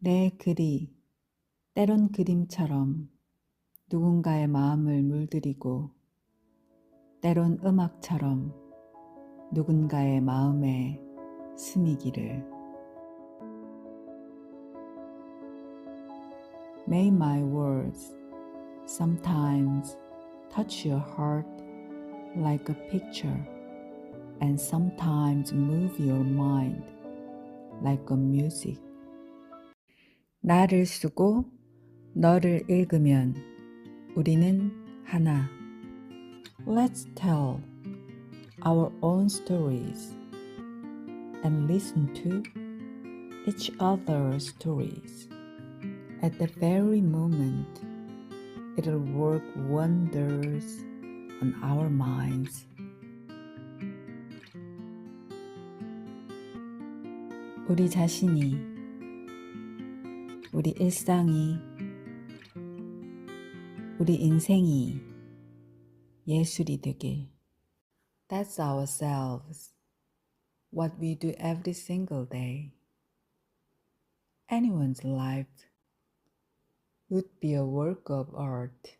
내 글이 때론 그림처럼 누군가의 마음을 물들이고 때론 음악처럼 누군가의 마음에 스미기를 May my words sometimes touch your heart like a picture and sometimes move your mind like a music. 나를 쓰고 너를 읽으면 우리는 하나. Let's tell our own stories and listen to each other's stories. At the very moment, it'll work wonders on our minds. 우리 자신이, 우리 일상이, 우리 인생이 예술이 되길. That's ourselves, what we do every single day. Anyone's life would be a work of art.